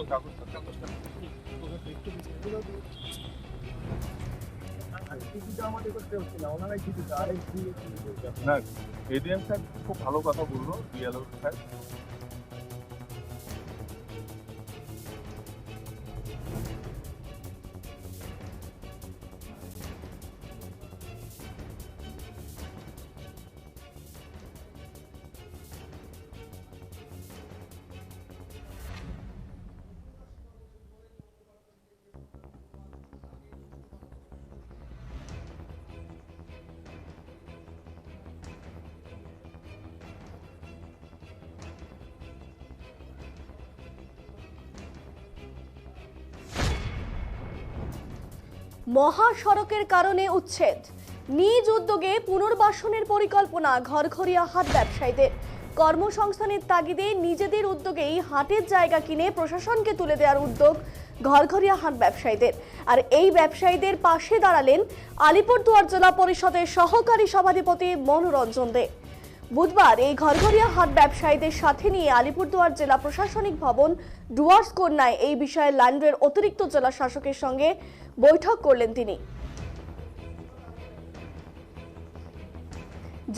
দাও কাগজটা কাগজটা না এডিএম স্যার খুব ভালো কথা বলল বিএলও স্যার মহাসড়কের কারণে উচ্ছেদ। নিজ উদ্যোগে পুনর্বাসনের পরিকল্পনা ঘরঘরিয়া হাট ব্যবসায়ীদের। কর্মসংস্থানের তাগিদে নিজেদের উদ্যোগেই হাটের জায়গা কিনে প্রশাসনকে তুলে দেওয়ার উদ্যোগ ঘরঘরিয়া হাট ব্যবসায়ীদের। আর এই ব্যবসায়ীদের পাশে দাঁড়ালেন আলিপুরদুয়ার জেলা পরিষদের সহকারী সভাধিপতি মনোরঞ্জন দে। বুধবার এই ঘরঘরিয়া হাট ব্যবসায়ীদের সাথে নিয়ে আলিপুরদুয়ার জেলা প্রশাসনিক ভবন ডুয়ার্স কন্যায় এই বিষয়ে ল্যান্ডের অতিরিক্ত জেলা শাসকের সঙ্গে বৈঠক করলেন তিনি।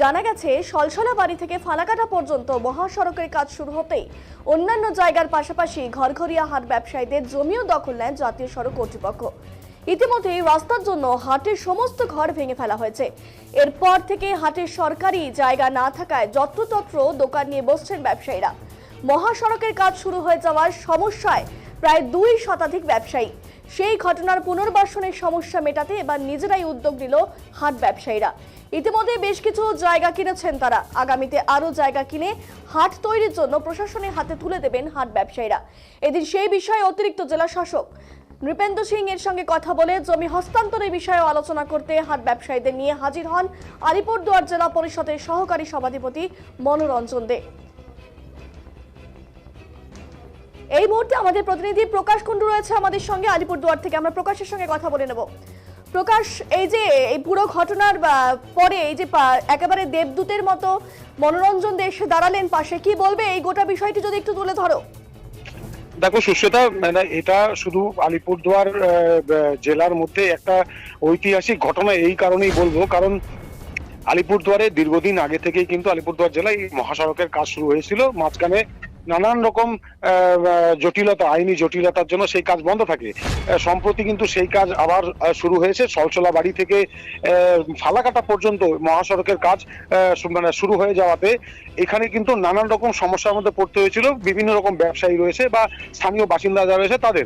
জানা গেছে, সলসলা বাড়ি থেকে ফালাকাটা পর্যন্ত মহাসড়কের কাজ শুরু হতেই অন্যান্য জায়গার পাশাপাশি ঘরঘরিয়া হাট ব্যবসায়ীদের জমিও দখল নেয় জাতীয় সড়ক কর্তৃপক্ষ। ইতিমধ্যে রাস্তার জন্য হাটের সমস্ত ঘর ভেঙে ফেলা হয়েছে। এরপর থেকে হাটের সরকারি জায়গা না থাকায় যত্রতত্র দোকান নিয়ে বসছেন ব্যবসায়ীরা। মহাসড়কের কাজ শুরু হয়ে যাওয়ার সমস্যায় প্রায় দুই শতাধিক ব্যবসায়ী। সেই ঘটনার পুনর্বাসনের সমস্যা মেটাতে এবার নিজেরাই উদ্যোগ নিল হাট ব্যবসায়ীরা। ইতিমধ্যে বেশ কিছু জায়গা কিনেছেন তারা। আগামীতে আরও জায়গা কিনে হাট তৈরির জন্য প্রশাসনের হাতে তুলে দেবেন হাট ব্যবসায়ীরা। এদিন সেই বিষয়ে অতিরিক্ত জেলা শাসক নৃপেন্দ্র সিং এর সঙ্গে কথা বলে জমি হস্তান্তরের বিষয়ে আলোচনা করতে হাট ব্যবসায়ীদের নিয়ে হাজির হন আলিপুরদুয়ার জেলা পরিষদের সহকারী সভাধিপতি মনোরঞ্জন দে। এই মুহূর্তে আমাদের প্রতিনিধি প্রকাশ কুণ্ডু রয়েছে আমাদের সঙ্গে, আলিপুরদুয়ার থেকে আমরা প্রকাশের সঙ্গে কথা বলে নেব। প্রকাশ, এই যে এই পুরো ঘটনার পরে এই যে একেবারে দেবদূতের মতো মনোরঞ্জন দে এসে দাঁড়ালেন পাশে, কি বলবে? এই গোটা বিষয়টি যদি একটু তুলে ধরো। দেখো, সুস্মিতা মানে এটা শুধু আলিপুরদুয়ার জেলার মধ্যে একটা ঐতিহাসিক ঘটনা, এই কারণেই বলব। কারণ আলিপুরদুয়ারে দীর্ঘদিন আগে থেকেই কিন্তু আলিপুরদুয়ার জেলায় মহাসড়কের কাজ শুরু হয়েছিল। মাঝখানে নানান রকম জটিলতা, আইনি জটিলতার জন্য সেই কাজ বন্ধ থাকে। সম্প্রতি কিন্তু সেই কাজ আবার শুরু হয়েছে। সলসলা বাড়ি থেকে ফালাকাটা পর্যন্ত মহাসড়কের কাজ মানে শুরু হয়ে যাওয়াতে এখানে কিন্তু নানান রকম সমস্যার মধ্যে পড়তে হয়েছিল। বিভিন্ন রকম ব্যবসায়ী রয়েছে বা স্থানীয় বাসিন্দা যারা রয়েছে তাদের।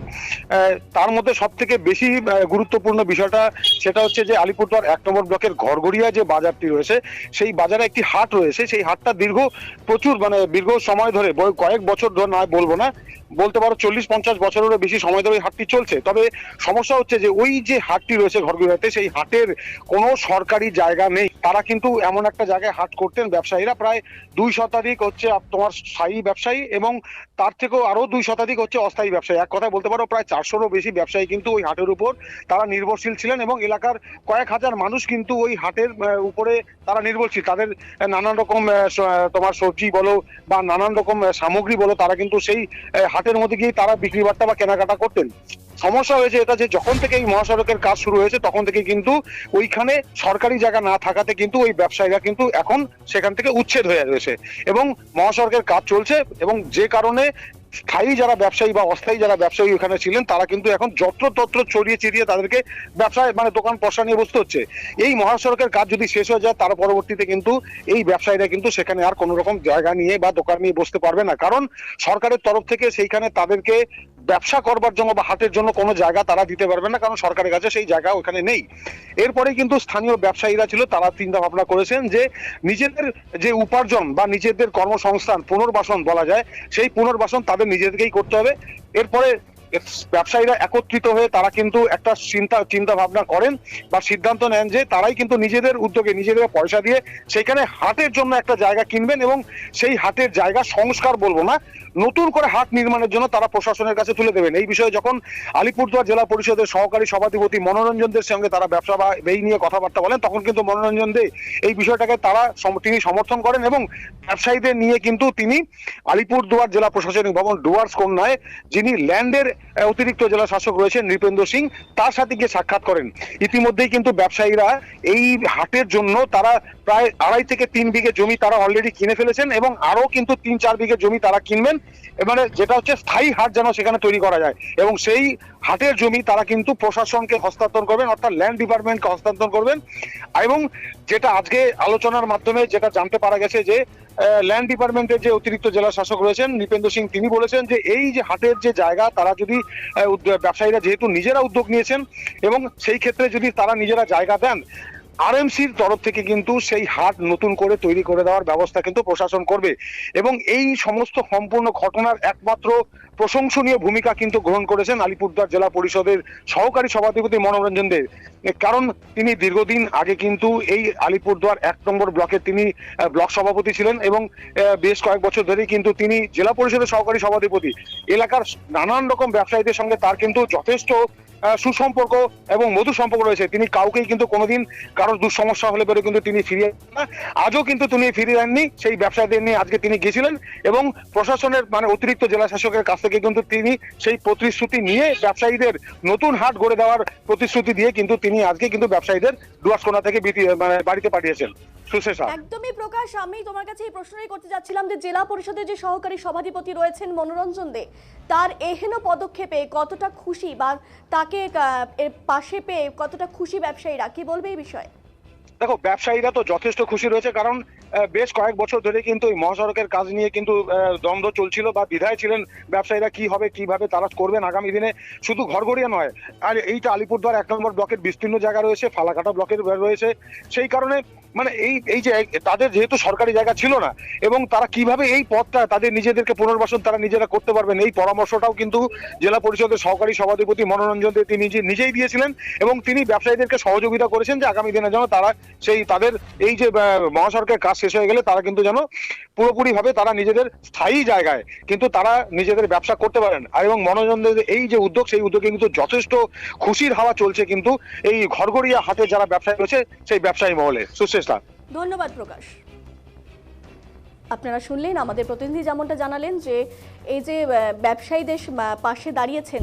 তার মধ্যে সব থেকে বেশি গুরুত্বপূর্ণ বিষয়টা সেটা হচ্ছে যে আলিপুরদুয়ার এক নম্বর ব্লকের ঘরগড়িয়া যে বাজারটি রয়েছে, সেই বাজারে একটি হাট রয়েছে। সেই হাটটা দীর্ঘ প্রচুর মানে দীর্ঘ সময় ধরে বয়- কয়েক বছর ধরে নয় বলব না। বলতে পারো চল্লিশ পঞ্চাশ বছরেরও বেশি সময় ধরে হাটটি চলছে। তবে সমস্যা হচ্ছে যে ওই যে হাটটি রয়েছে ঘরগুড়াতে সেই হাটের কোনো সরকারি জায়গা নেই। তারা কিন্তু এমন একটা জায়গায় হাট করতেন ব্যবসায়ীরা প্রায় দুই শতাধিক হচ্ছে তোমার স্থায়ী ব্যবসায়ী এবং তার থেকেও আরও দুই শতাধিক হচ্ছে অস্থায়ী ব্যবসায়ী। এক কথায় বলতে পারো প্রায় চারশোরও বেশি ব্যবসায়ী কিন্তু ওই হাটের উপর তারা নির্ভরশীল ছিলেন এবং এলাকার কয়েক হাজার মানুষ কিন্তু ওই হাটের উপরে তারা নির্ভরশীল। তাদের নানান রকম তোমার সবজি বলো বা নানান রকম সামগ্রী বলো তারা কিন্তু সেই আহ, হাটের মধ্যে গিয়ে তারা বিক্রি বার্তা বা কেনাকাটা করতেন। সমস্যা হয়েছে এটা যে যখন থেকে এই মহাসড়কের কাজ শুরু হয়েছে, তখন থেকে কিন্তু ওইখানে সরকারি জায়গা না থাকাতে কিন্তু ওই ব্যবসায়ীরা কিন্তু এখন সেখান থেকে উচ্ছেদ হয়ে রয়েছে। এবং মহাসড়কের কাজ চলছে এবং যে কারণে স্থায়ী যারা ব্যবসায়ী বা অস্থায়ী যারা ব্যবসায়ী ওখানে ছিলেন, তারা কিন্তু এখন যত্রতত্র ছড়িয়ে চিরিয়ে তাদেরকে ব্যবসায় মানে দোকান পশা নিয়ে বসতে হচ্ছে। এই মহাসড়কের কাজ যদি শেষ হয়ে যায়, তার পরবর্তীতে কিন্তু এই ব্যবসায়ীরা কিন্তু সেখানে আর কোনো রকম জায়গা নিয়ে বা দোকান নিয়ে বসতে পারবে না। কারণ সরকারের তরফ থেকে সেইখানে তাদেরকে ব্যবসা করবার জন্য বা হাটের জন্য কোনো জায়গা তারা দিতে পারবে না, কারণ সরকারের কাছে সেই জায়গা ওখানে নেই। এরপরে কিন্তু স্থানীয় ব্যবসায়ীরা ছিল, তারা চিন্তা ভাবনা করেছেন যে নিজেদের যে উপার্জন বা নিজেদের কর্মসংস্থান, পুনর্বাসন বলা যায়, সেই পুনর্বাসন তাদের নিজেদেরকেই করতে হবে। এরপরে ব্যবসায়ীরা একত্রিত হয়ে তারা কিন্তু একটা চিন্তা চিন্তা ভাবনা করেন বা সিদ্ধান্ত নেন যে তারাই কিন্তু নিজেদের উদ্যোগে, নিজেদের পয়সা দিয়ে সেখানে হাটের জন্য একটা জায়গা কিনবেন এবং সেই হাটের জায়গা সংস্কার বলব না, নতুন করে হাট নির্মাণের জন্য তারা প্রশাসনের কাছে তুলে দেবেন। এই বিষয়ে যখন আলিপুরদুয়ার জেলা পরিষদের সহকারী সভাধিপতি মনোরঞ্জনদের সঙ্গে তারা ব্যবসা বা এই নিয়ে কথাবার্তা বলেন, তখন কিন্তু মনোরঞ্জন দে এই বিষয়টাকে তারা তিনি সমর্থন করেন এবং ব্যবসায়ীদের নিয়ে কিন্তু তিনি আলিপুরদুয়ার জেলা প্রশাসনিক ভবন ডুয়ার্স কন্যায় যিনি ল্যান্ডের অতিরিক্ত জেলা শাসক রয়েছেন নৃপেন্দ্র সিং, তার সাথে গিয়ে সাক্ষাৎ করেন। ইতিমধ্যেই কিন্তু ব্যবসায়ীরা এই হাটের জন্য তারা প্রায় আড়াই থেকে তিন বিঘে জমি তারা অলরেডি কিনে ফেলেছেন এবং আরও কিন্তু তিন চার বিঘে জমি তারা কিনবেন। এবারে যেটা হচ্ছে স্থায়ী হাট যেন সেখানে তৈরি করা যায় এবং সেই হাটের জমি তারা কিন্তু প্রশাসনকে হস্তান্তর করবেন, অর্থাৎ ল্যান্ড ডিপার্টমেন্টকে হস্তান্তর করবেন। এবং যেটা আজকে আলোচনার মাধ্যমে যেটা জানতে পারা গেছে যে ল্যান্ড ডিপার্টমেন্টের যে অতিরিক্ত জেলা শাসক রয়েছেন, নৃপেন্দ্র সিং, তিনি বলেছেন যে এই যে হাটের যে জায়গা, তারা যদি ব্যবসায়ীরা যেহেতু নিজেরা উদ্যোগ নিয়েছেন এবং সেই ক্ষেত্রে যদি তারা নিজেরা জায়গা দেন আরএমসির তরফ থেকে কিন্তু সেই হাট নতুন করে তৈরি করে দেওয়ার ব্যবস্থা কিন্তু প্রশাসন করবে। এবং এই সমস্ত সম্পূর্ণ ঘটনার একমাত্র প্রশংসনীয় ভূমিকা কিন্তু গ্রহণ করেছেন আলিপুরদুয়ার জেলা পরিষদের সহকারী সভাধিপতি মনোরঞ্জন দে। কারণ তিনি দীর্ঘদিন আগে কিন্তু এই আলিপুরদুয়ার এক নম্বর ব্লকে তিনি ব্লক সভাপতি ছিলেন এবং বেশ কয়েক বছর ধরেই কিন্তু তিনি জেলা পরিষদের সহকারী সভাধিপতি। এলাকার নানান রকম ব্যবসায়ীদের সঙ্গে তার কিন্তু যথেষ্ট সুসম্পর্ক এবং মধু সম্পর্ক রয়েছে। তিনি কাউকেই কিন্তু কোনোদিন কারোর দুঃসমস্যা হলে পরে কিন্তু তিনি ফিরিয়ে না। আজও কিন্তু তিনি ফিরিয়ে দেননি সেই ব্যবসায়ীদের নিয়ে আজকে তিনি গেছিলেন এবং প্রশাসনের মানে অতিরিক্ত জেলা শাসকের কাছ থেকে কিন্তু তিনি সেই প্রতিশ্রুতি নিয়ে ব্যবসায়ীদের নতুন হাট গড়ে দেওয়ার প্রতিশ্রুতি দিয়ে কিন্তু তিনি আজকে কিন্তু ব্যবসায়ীদের ডুয়ার্সকোনা থেকে মানে বাড়িতে পাঠিয়েছেন। একদমই প্রকাশ, আমি তোমার কাছে এই প্রশ্নই করতে যাচ্ছিলাম যে জেলা পরিষদের যে সহকারী সভাধিপতি রয়েছেন মনোরঞ্জন দে, তার এহেন পদক্ষেপে কতটা খুশি বা তাকে এর পাশে পেয়ে কতটা খুশি ব্যবসায়ীরা? কি বলবে এই বিষয়ে? দেখো, ব্যবসায়ীরা তো যথেষ্ট খুশি রয়েছে কারণ বেশ কয়েক বছর ধরে কিন্তু এই মহাসড়কের কাজ নিয়ে কিন্তু দ্বন্দ্ব চলছিল বা বিধায় ছিলেন ব্যবসায়ীরা কি হবে, কীভাবে তারা করবেন আগামী দিনে। শুধু ঘরগড়িয়া নয়, আর এইটা আলিপুরদুয়ার এক নম্বর ব্লকের বিস্তীর্ণ জায়গা রয়েছে, ফালাকাটা ব্লকের রয়েছে। সেই কারণে মানে এই এই যে তাদের যেহেতু সরকারি জায়গা ছিল না, এবং তারা কীভাবে এই পথটা তাদের নিজেদেরকে পুনর্বাসন তারা নিজেরা করতে পারবেন, এই পরামর্শটাও কিন্তু জেলা পরিষদের সহকারী সভাধিপতি মনোরঞ্জন দে তিনি নিজে- নিজেই দিয়েছিলেন, এবং তিনি ব্যবসায়ীদেরকে সহযোগিতা করেছেন যে আগামী দিনে যেন তারা সেই, তাদের এই যে মহাসড়কের কাজ শেষ হয়ে গেলে তারা কিন্তু যেন পুরোপুরি ভাবে তারা নিজেদের স্থায়ী জায়গায় কিন্তু তারা নিজেদের ব্যবসা করতে পারেন। আর এবং মনোরঞ্জনের এই যে উদ্যোগ, সেই উদ্যোগে কিন্তু যথেষ্ট খুশির হাওয়া চলছে কিন্তু এই ঘরগড়িয়া হাটে যারা ব্যবসায়ী রয়েছে, সেই ব্যবসায়ী মহলে। সুশেষদা ধন্যবাদ, প্রকাশ। আপনারা শুনলেন, আমাদের প্রতিনিধি যেমনটা জানালেন যে এই যে ব্যবসায়ীদের পাশে দাঁড়িয়েছেন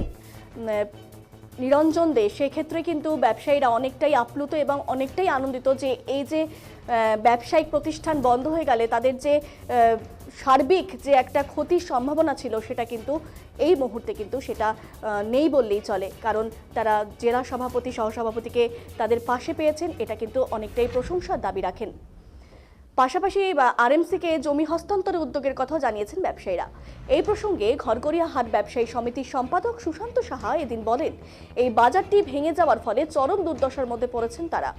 নিরঞ্জন দে, সেক্ষেত্রে কিন্তু ব্যবসায়ীরা অনেকটাই আপ্লুত এবং অনেকটাই আনন্দিত যে এই যে ব্যবসায়িক প্রতিষ্ঠান বন্ধ হয়ে গেলে তাদের যে সার্বিক যে একটা ক্ষতির সম্ভাবনা ছিল সেটা কিন্তু এই মুহূর্তে কিন্তু সেটা নেই বললেই চলে। কারণ তারা জেলা সভাপতি, সহসভাপতিকে তাদের পাশে পেয়েছেন, এটা কিন্তু অনেকটাই প্রশংসার দাবি রাখেন। পাশাপাশি আরএমসিকে জমি হস্তান্তরের উদ্যোগের কথা জানিয়েছেন ব্যবসায়ীরা। এই প্রসঙ্গে ঘরগড়িয়া হাট ব্যবসায়ী সমিতির সম্পাদক সুশান্ত সাহা এদিন বলেন, এই বাজারটি ভেঙে যাওয়ার ফলে চরম দুর্দশার মধ্যে পড়েছেন তারা।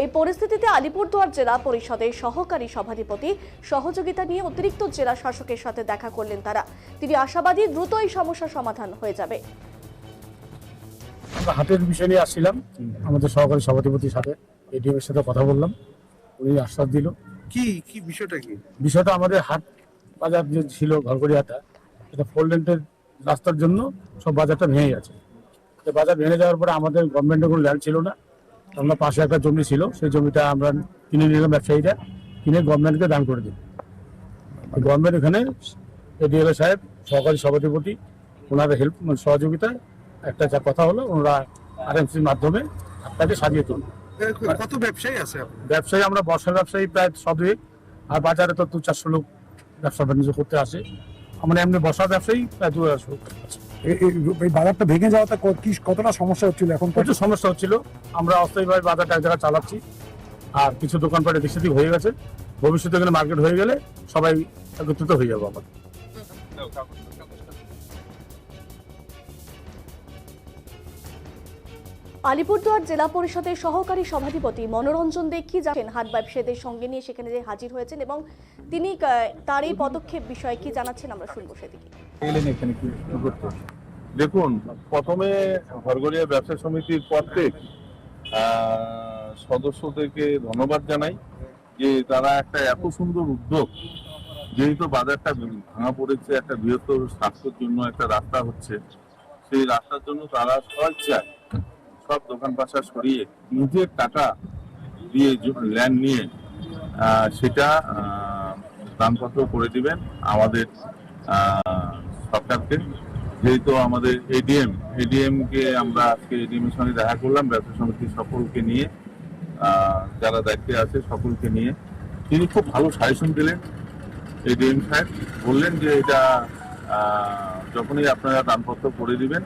এই পরিস্থিতিতে আলিপুরদুয়ার জেলা পরিষদের সহকারী সভাধিপতি সহযোগিতা নিয়ে অতিরিক্ত জেলা শাসকের সাথে দেখা করলেন তারা। তিনি আশাবাদী দ্রুত এই সমস্যার সমাধান হয়ে যাবে। হাটের বিষয় নিয়ে আসছিলাম। আমাদের সহকারী সভাধিপতির সাথে এডিএম এর সাথে কথা বললাম। উনি আশ্বাস দিল। কি কি বিষয়টা কি? বিষয়টা আমাদের হাট বাজার যে ছিল ঘরগড়িয়াটা, এটা ফোর লেন্টের রাস্তার জন্য সব বাজারটা ভেঙে গেছে। তো বাজার ভেঙে যাওয়ার পরে আমাদের গভর্নমেন্টের কোনো ল্যান্ড ছিল না। আমরা পাশে একটা জমি ছিল, সেই জমিটা আমরা কিনে নিলাম ব্যবসায়ীরা, কিনে গভর্নমেন্টকে দান করে দিই গভর্নমেন্ট এখানে এডিএল সাহেব, সহকারী সভাধিপতি ওনার হেল্প সহযোগিতায় একটা যা কথা হলো, ওনারা আরএমসির মাধ্যমে আপনাকে সাজিয়ে তুলবে কত ব্যবসায়ী আছে ব্যবসায়ী আমরা বর্ষার ব্যবসায়ী প্রায় সদুয়েক আর বাজারে তো দু চারশো লোক ব্যবসা বাণিজ্য করতে আসে। আমরা এমনি বর্ষার ব্যবসায়ী প্রায় দু আড়াইশো লোক। এই- এই এই বাজারটা ভেঙে যাওয়াতে ক- কি কতটা সমস্যা হচ্ছিল এখন? প্রচুর সমস্যা হচ্ছিল। আমরা অস্থায়ীভাবে বাজারটা এক জায়গায় চালাচ্ছি আর কিছু দোকানপাট এদিক সেদিক হয়ে গেছে। ভবিষ্যতে এখানে মার্কেট হয়ে গেলে সবাই একত্রিত হয়ে যাব আবার আলিপুরদুয়ার জেলা পরিষদের সহকারী সভাধিপতি মনোরঞ্জন দে কি জানেন হাট ব্যবসায়ীদের সঙ্গে নিয়ে সেখানে যে হাজির হয়েছেন এবং তিনি তার এই পদক্ষেপ বিষয়ে কি জানাচ্ছেন আমরা শুনব সেদিকে। দেখুন প্রথমে ঘরগড়িয়া ব্যবসা সমিতির প্রত্যেক আহ, সদস্যদেরকে ধন্যবাদ জানাই যে তারা একটা এত সুন্দর উদ্যোগ যেহেতু বাজারটা ভাঙা পড়েছে একটা বৃহত্তর স্বাস্থ্যের জন্য একটা রাস্তা হচ্ছে সেই রাস্তার জন্য তারা স্বেচ্ছায় সব দোকান পাশা সরিয়ে নিজের টাকা দিয়ে ল্যান্ড নিয়ে সেটা দানপত্র করে দিবেন আমাদের সরকারকে। যেহেতু আমাদের এডিএম এডিএম কে আমরা আজকে এডিএম এর সঙ্গে দেখা করলাম, ব্যবসা সমিতির সকলকে নিয়ে যারা দায়িত্বে আছে সকলকে নিয়ে। তিনি খুব ভালো সাজেশন দিলেন এডিএম সাহেব। বললেন যে এটা যখনই আপনারা দানপত্র করে দিবেন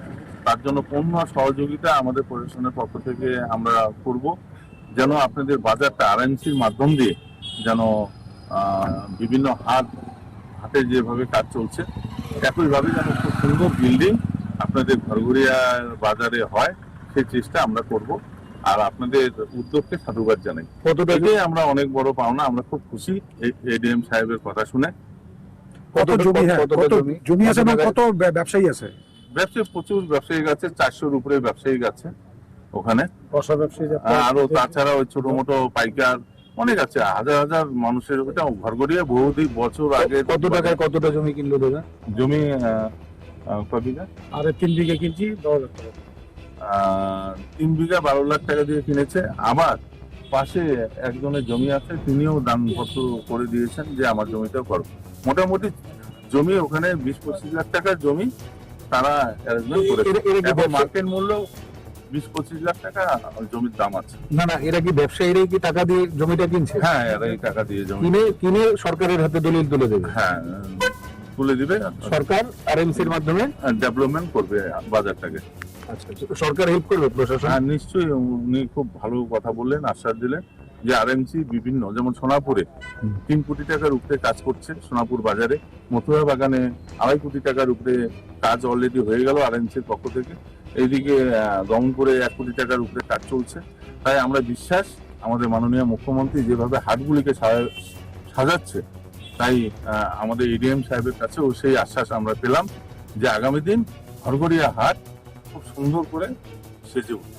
তার জন্য পূর্ণ সহযোগিতা আমাদের প্রশাসনের পক্ষ থেকে আমরা করব। যেন আপনাদের বাজারটা আরএনসির মাধ্যম দিয়ে যেন আহ, বিভিন্ন হাত হাতে যেভাবে কাজ চলছে একইভাবে যেন খুব সুন্দর বিল্ডিং আপনাদের ঘরঘরিয়া বাজারে হয় সেই চেষ্টা আমরা করব। আর আপনাদের উদ্যোগকে সাধুবাদ জানাই। কতটা? এটাই আমরা অনেক বড় পাওনা আমরা খুব খুশি এডিএম সাহেবের কথা শুনে। কত জমি হ্যাঁ কতটা কত জমি? জমি আছে কত ব্যবসায়ী আছে? ব্যবসায়ী প্রচুর ব্যবসায়ী আছে চারশোর উপরে ব্যবসায়ী আছে ওখানে। আরও তাছাড়া ওই ছোট মোটো পাইকার অনেক আছে হাজার হাজার মানুষের ওটা ঘরগড়িয়া বহুদিন বছর আগে কত টাকায় কতটা জমি কিনলো দাদা? জমি কয় বিঘা? আর তিন বিঘে কিনছি দশ তিন বিঘা বারো লাখ টাকা দিয়ে কিনেছে। আবার পাশে একজনের জমি আছে তিনিও দানপত্র করে দিয়েছেন যে আমার জমিটাও করো মোটামুটি জমি ওখানে বিশ পঁচিশ লাখ টাকার জমি। তারা এরা- এরা মার্কেট মূল্য বিশ পঁচিশ লাখ টাকা জমির দাম আছে। না না এরা কি ব্যবসায়ীরাই কি টাকা দিয়ে জমিটা কিনছে? হ্যাঁ এরা টাকা দিয়ে জমি কিনে কিনে সরকারের হাতে দলিল তুলে দেবে। হ্যাঁ তুলে দিবে। সরকার আরএমসির মাধ্যমে? ডেভেলপমেন্ট করবে বাজারটাকে। আচ্ছা সরকার হেল্প করবে প্রশাসন? হ্যাঁ নিশ্চয়ই উনি খুব ভালো কথা বললেন আশ্বাস দিলেন। যে আরএমসি বিভিন্ন, যেমন সোনাপুরে তিন কোটি টাকার উপরে কাজ করছে সোনাপুর বাজারে। মথুরা বাগানে আড়াই কোটি টাকার উপরে কাজ অলরেডি হয়ে গেল আরএমসির পক্ষ থেকে। এইদিকে দমনপুরে এক কোটি টাকার উপরে কাজ চলছে। তাই আমরা বিশ্বাস, আমাদের মাননীয় মুখ্যমন্ত্রী যেভাবে হাটগুলিকে সাজাচ্ছে, তাই আমাদের এডিএম সাহেবের কাছেও সেই আশ্বাস আমরা পেলাম যে আগামী দিন হরগড়িয়া হাট খুব সুন্দর করে সেজে উঠবে।